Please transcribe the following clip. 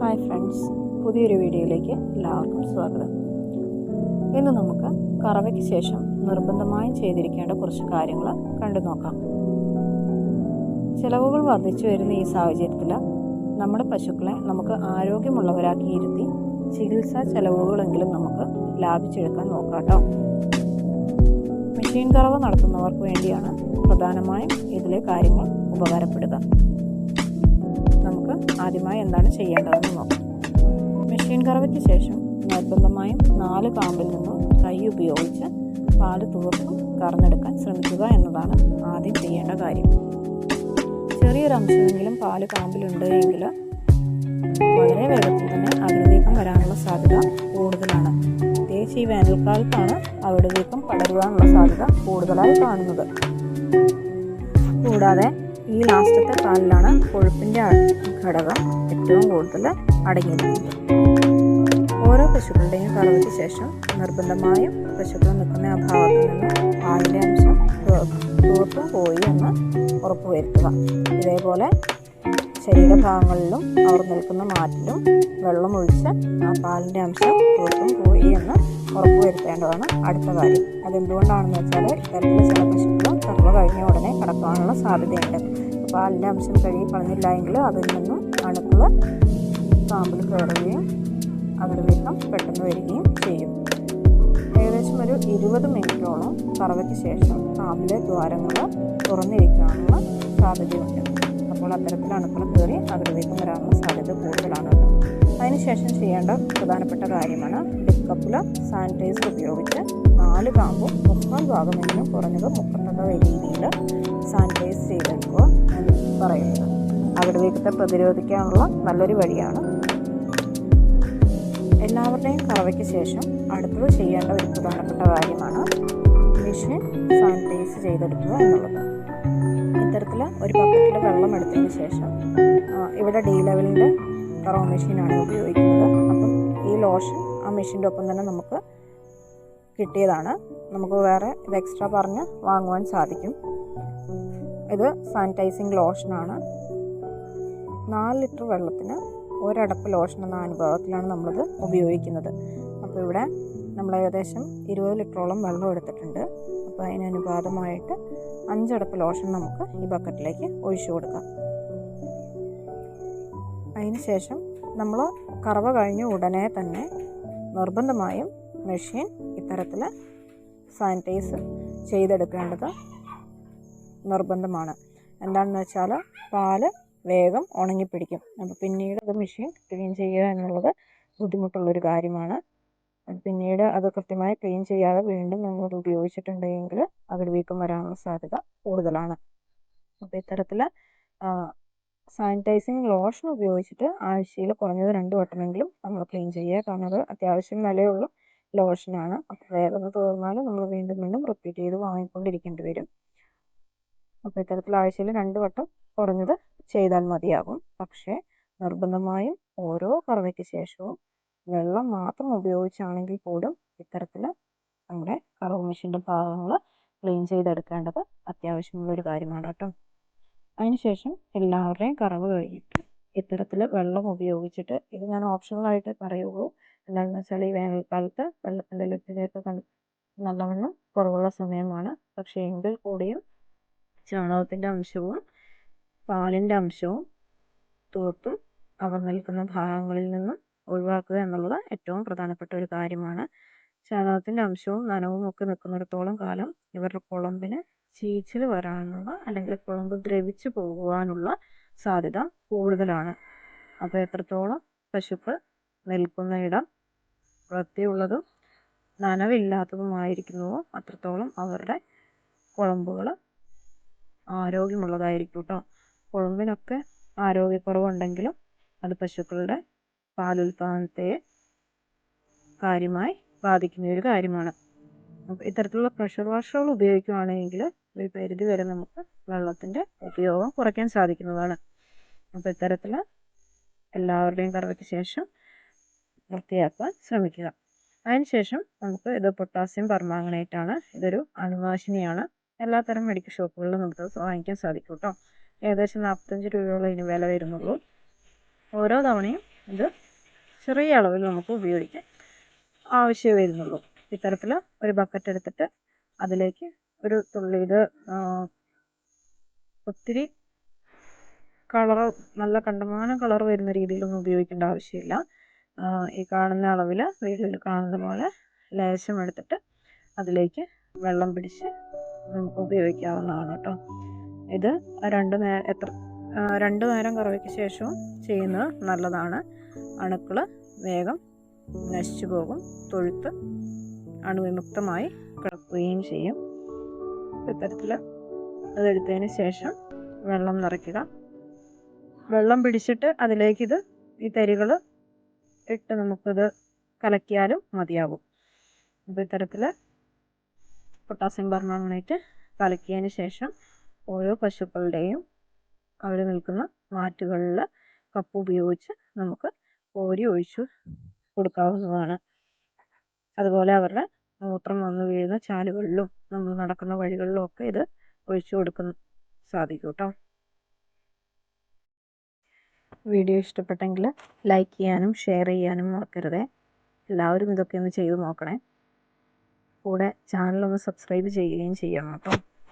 Hi friends പുതിയൊരു വീഡിയോയിലേക്ക് എല്ലാവർക്കും സ്വാഗതം. ഇന്ന് നമുക്ക് കറവയ്ക്ക് ശേഷം നിർബന്ധമായും ചെയ്തിരിക്കേണ്ട കുറച്ച് കാര്യങ്ങൾ കണ്ടു നോക്കാം. ചിലവുകൾ വർദ്ധിച്ചു വരുന്ന ഈ സാഹചര്യത്തിൽ നമ്മുടെ പശുക്കളെ നമുക്ക് ആരോഗ്യമുള്ളവരാക്കി ഇരുത്തി ചികിത്സാ ചെലവുകളെങ്കിലും നമുക്ക് ലാഭിച്ചെടുക്കാൻ നോക്കാട്ടോ കേട്ടോ മെഷീൻ കറവ നടത്തുന്നവർക്ക് വേണ്ടിയാണ് പ്രധാനമായും ഇതിലെ കാര്യങ്ങൾ ഉപകാരപ്പെടുക. ആദ്യമായി എന്താണ് ചെയ്യേണ്ടതെന്ന് നോക്കാം. മെഷീൻ കറവയ്ക്ക് ശേഷം നിർബന്ധമായും നാല് കാമ്പിൽ നിന്നും കൈ ഉപയോഗിച്ച് പാൽ തൂർത്തും കറന്നെടുക്കാൻ ശ്രമിക്കുക എന്നതാണ് ആദ്യം ചെയ്യേണ്ട കാര്യം. ചെറിയൊരു അംശമെങ്കിലും പാൽ കാമ്പിലുണ്ട് എങ്കിൽ വളരെ വേഗത്തിൽ തന്നെ അവിടുത്തേക്കും വരാനുള്ള സാധ്യത കൂടുതലാണ്. പ്രത്യേകിച്ച് ഈ വേനൽക്കാലത്താണ് അവിടുത്തേക്കും പടരുവാനുള്ള സാധ്യത കൂടുതലായി കാണുന്നത്. കൂടാതെ ഈ ലാസ്റ്റത്തെ കാലിലാണ് കൊഴുപ്പിന്റെ ഘടകം ഏറ്റവും കൂടുതൽ അടങ്ങിയിരിക്കുന്നത്. ഓരോ പശുക്കളുടെയും കറവയ്ക്ക് ശേഷം നിർബന്ധമായും പശുക്കൾ നിൽക്കുന്ന ആ ഭാഗത്ത് നിന്ന് പാലിന്റെ അംശം തീർത്തും പോയി എന്ന് ഉറപ്പുവരുത്തുക ഇതേപോലെ ശരീരഭാഗങ്ങളിലും അവർ നിൽക്കുന്ന മാറ്റിലും വെള്ളം ഒഴിച്ച് ആ പാലിന്റെ അംശം തീർത്തും പോയി എന്ന് ഉറപ്പുവരുത്തേണ്ടതാണ് അടുത്ത കാര്യം. അതെന്തുകൊണ്ടാണെന്ന് വെച്ചാൽ ഇത്തരത്തിൽ ചില ഉടനെ സാധ്യതയുണ്ട്. അപ്പോൾ പാലിന്റെ അംശം കഴുകി കളഞ്ഞില്ല എങ്കിൽ അതിൽ നിന്നും അണുക്കൾ പാമ്പിൽ കയറുകയും അവിടെ വീക്കം പെട്ടെന്ന് വരികയും ചെയ്യും. ഏകദേശം ഒരു ഇരുപത് മിനിറ്റോളം കറവയ്ക്ക് ശേഷം പാമ്പിലെ ദ്വാരങ്ങൾ തുറന്നിരിക്കാനുള്ള സാധ്യതയുണ്ട്. അപ്പോൾ അത്തരത്തിൽ അണുക്കൾ കയറി അഗ്രവേഗം വരാനുള്ള സാധ്യത കൂടുതലാണ്. അതിനുശേഷം ചെയ്യേണ്ട പ്രധാനപ്പെട്ട കാര്യമാണ് ഡിക്കപ്പിൽ സാനിറ്റൈസർ ഉപയോഗിച്ച് നാല് കാമ്പും മുക്കാൽ ഭാഗമെങ്കിലും കുറഞ്ഞത് മുപ്പത്തൊന്ന് രീതിയിൽ സാനിറ്റൈസ് ചെയ്തെടുക്കുക എന്ന് പറയുന്നത്. അഗ്രവേഗത്തെ പ്രതിരോധിക്കാനുള്ള നല്ലൊരു വഴിയാണ്. എല്ലാവരുടെയും കറവയ്ക്ക് ശേഷം അടുത്തത് ചെയ്യേണ്ട ഒരു പ്രധാനപ്പെട്ട കാര്യമാണ് മെഷീൻ സാനിറ്റൈസ് ചെയ്തെടുക്കുക എന്നുള്ളത്. ഇത്തരത്തിൽ ഒരു ബക്കറ്റിൽ വെള്ളം എടുത്തതിന് ശേഷം ഇവിടെ ഡി ലെവലിന്റെ കറവ മെഷീനാണ് ഉപയോഗിക്കുന്നത്. അപ്പം ഈ ലോഷൻ ആ മെഷീന്റെ ഒപ്പം തന്നെ നമുക്ക് കിട്ടിയതാണ്. നമുക്ക് വേറെ ഇത് എക്സ്ട്രാ പറഞ്ഞ് വാങ്ങുവാൻ സാധിക്കും. ഇത് സാനിറ്റൈസിങ് ലോഷനാണ് നാല് ലിറ്റർ വെള്ളത്തിന് ഒരടപ്പ് ലോഷൻ എന്ന അനുഭവത്തിലാണ് നമ്മളിത് ഉപയോഗിക്കുന്നത്. അപ്പോൾ ഇവിടെ നമ്മൾ ഏകദേശം ഇരുപത് ലിറ്ററോളം വെള്ളം എടുത്തിട്ടുണ്ട്. അപ്പോൾ അതിനനുപാതമായിട്ട് അഞ്ചടപ്പ് ലോഷൻ നമുക്ക് ഈ ബക്കറ്റിലേക്ക് ഒഴിച്ചു കൊടുക്കാം. അതിന് ശേഷം നമ്മൾ കറവ കഴിഞ്ഞ ഉടനെ തന്നെ നിർബന്ധമായും മെഷീൻ ഇത്തരത്തിൽ സാനിറ്റൈസ് ചെയ്തെടുക്കേണ്ടത് നിർബന്ധമാണ്. എന്താണെന്ന് വെച്ചാൽ പാൽ വേഗം ഉണങ്ങിപ്പിടിക്കും. അപ്പോൾ പിന്നീട് അത് മെഷീൻ ക്ലീൻ ചെയ്യുക എന്നുള്ളത് ബുദ്ധിമുട്ടുള്ളൊരു കാര്യമാണ്. പിന്നീട് അത് കൃത്യമായി ക്ലീൻ ചെയ്യാതെ വീണ്ടും നമ്മൾ ഉപയോഗിച്ചിട്ടുണ്ടെങ്കിൽ അകിട് വീക്കം വരാനുള്ള സാധ്യത കൂടുതലാണ്. അപ്പോൾ ഇത്തരത്തിൽ സാനിറ്റൈസിങ് ലോഷൻ ഉപയോഗിച്ചിട്ട് ആഴ്ചയിൽ കുറഞ്ഞത് രണ്ട് വട്ടമെങ്കിലും നമ്മൾ ക്ലീൻ ചെയ്യുക. കാരണം അത് അത്യാവശ്യം വിലയുള്ള ലോഷനാണ് അപ്പോൾ വേദന തീർന്നാൽ നമ്മൾ വീണ്ടും വീണ്ടും റിപ്പീറ്റ് ചെയ്ത് വാങ്ങിക്കൊണ്ടിരിക്കേണ്ടി വരും. അപ്പോൾ ഇത്തരത്തിൽ ആഴ്ചയിൽ രണ്ട് വട്ടം കുറഞ്ഞത് ചെയ്താൽ മതിയാകും. പക്ഷേ നിർബന്ധമായും ഓരോ കറവയ്ക്ക് ശേഷവും വെള്ളം മാത്രം ഉപയോഗിച്ചാണെങ്കിൽ പോലും ഇത്തരത്തിൽ നമ്മുടെ കറവ് മെഷീന്റെ ഭാഗങ്ങൾ ക്ലീൻ ചെയ്തെടുക്കേണ്ടത് അത്യാവശ്യമുള്ളൊരു കാര്യമാണ് കേട്ടോ. അതിനുശേഷം എല്ലാവരുടെയും കറവ് കഴിഞ്ഞിട്ട് ഇത്തരത്തിൽ വെള്ളം ഉപയോഗിച്ചിട്ട് ഇത് ഞാൻ ഓപ്ഷണലായിട്ട് പറയുള്ളൂ. എന്താണെന്ന് വെച്ചാൽ ഈ വേനൽക്കാലത്ത് വെള്ളത്തിന്റെ ലഭ്യതയൊക്കെ നല്ലവണ്ണം കുറവുള്ള സമയമാണ്. പക്ഷേ എങ്കിൽ കൂടിയും ചാണകത്തിന്റെ അംശവും പാലിന്റെ അംശവും തീർത്തും അവർ നിൽക്കുന്ന ഭാഗങ്ങളിൽ നിന്നും ഒഴിവാക്കുക എന്നുള്ളത് ഏറ്റവും പ്രധാനപ്പെട്ട ഒരു കാര്യമാണ്. ചാണകത്തിന്റെ അംശവും നനവും ഒക്കെ നിൽക്കുന്നിടത്തോളം കാലം ഇവരുടെ കുളമ്പിന് ചീച്ചിൽ വരാനുള്ള അല്ലെങ്കിൽ കുളമ്പ് ദ്രവിച്ചു പോകുവാനുള്ള സാധ്യത കൂടുതലാണ്. അപ്പോൾ എത്രത്തോളം പശുക്കൾ നിൽക്കുന്ന ഇടം വൃത്തിയുള്ളതും നനവില്ലാത്തതുമായിരിക്കുന്നുവോ അത്രത്തോളം അവരുടെ കുളമ്പുകൾ ആരോഗ്യമുള്ളതായിരിക്കും കേട്ടോ കുളമ്പിനൊക്കെ ആരോഗ്യക്കുറവുണ്ടെങ്കിലും അത് പശുക്കളുടെ പാലുൽപാദനത്തെ കാര്യമായി ബാധിക്കുന്ന ഒരു കാര്യമാണ്. അപ്പോൾ ഇത്തരത്തിലുള്ള പ്രഷർ വാഷറുകൾ ഉപയോഗിക്കുകയാണെങ്കിൽ ഒരു പരിധി വരെ നമുക്ക് വെള്ളത്തിന്റെ ഉപയോഗം കുറയ്ക്കാൻ സാധിക്കുന്നതാണ്. അപ്പോൾ ഇത്തരത്തിൽ എല്ലാവരുടെയും കറവയ്ക്ക് ശേഷം വൃത്തിയാക്കാൻ ശ്രമിക്കുക. അതിനുശേഷം നമുക്ക് ഇത് പൊട്ടാസ്യം പെർമാംഗനേറ്റ് ആണ് ഇതൊരു അണുനാശിനിയാണ്. എല്ലാത്തരം മെഡിക്കൽ ഷോപ്പുകളിലും നമുക്ക് വാങ്ങിക്കാൻ സാധിക്കും കേട്ടോ. ഏകദേശം നാൽപ്പത്തഞ്ച് രൂപയോളം ഇതിന് വില വരുന്നുള്ളൂ. ഓരോ തവണയും ഇത് ചെറിയ അളവിൽ നമുക്ക് ഉപയോഗിക്കാൻ ആവശ്യമേ വരുന്നുള്ളൂ. ഇത്തരത്തിൽ ഒരു ബക്കറ്റ് എടുത്തിട്ട് അതിലേക്ക് ഒരു തുള്ളി ഇത് ഒത്തിരി കളറ് നല്ല കണ്ടമാനം കളർ വരുന്ന രീതിയിലൊന്നും ഉപയോഗിക്കേണ്ട ആവശ്യമില്ല. ഈ കാണുന്ന അളവിൽ വീഡിയോയിൽ കാണുന്ന പോലെ ലേശം എടുത്തിട്ട് അതിലേക്ക് വെള്ളം പിടിച്ച് നമുക്ക് ഉപയോഗിക്കാവുന്നതാണ് കേട്ടോ. ഇത് രണ്ട് നേരം എത്ര രണ്ട് നേരം കറവയ്ക്ക് ശേഷവും ചെയ്യുന്നത് നല്ലതാണ്. അണുക്കൾ വേഗം നശിച്ചു പോകും തൊഴുത്ത് അണുവിമുക്തമായി കിടക്കുകയും ചെയ്യും. ഇത്തരത്തിൽ അതെടുത്തതിന് ശേഷം വെള്ളം നിറയ്ക്കുക. വെള്ളം പിടിച്ചിട്ട് അതിലേക്ക് ഇത് ഈ തരികൾ ഇട്ട് നമുക്കിത് കലക്കിയാലും മതിയാകും അപ്പോൾ ഇത്തരത്തിൽ പൊട്ടാസ്യം പെർമാംഗനേറ്റ് കലക്കിയതിന് ശേഷം ഓരോ പശുക്കളുടെയും അവർ നിൽക്കുന്ന മാറ്റുകളിൽ കപ്പ് ഉപയോഗിച്ച് നമുക്ക് കോരി ഒഴിച്ചു കൊടുക്കാവുന്നതാണ്. അതുപോലെ അവരുടെ മൂത്രം വന്നു വീഴുന്ന ചാലുകളിലും നമ്മൾ നടക്കുന്ന വഴികളിലും ഒക്കെ ഇത് ഒഴിച്ചു കൊടുക്കാൻ സാധിക്കും കേട്ടോ വീഡിയോ ഇഷ്ടപ്പെട്ടെങ്കിൽ ലൈക്ക് ചെയ്യാനും ഷെയർ ചെയ്യാനും മറക്കരുതേ. എല്ലാവരും ഇതൊക്കെ ഒന്ന് ചെയ്ത് നോക്കണേ. കൂടെ ചാനലൊന്ന് സബ്സ്ക്രൈബ് ചെയ്യുകയും ചെയ്യണം കേട്ടോ.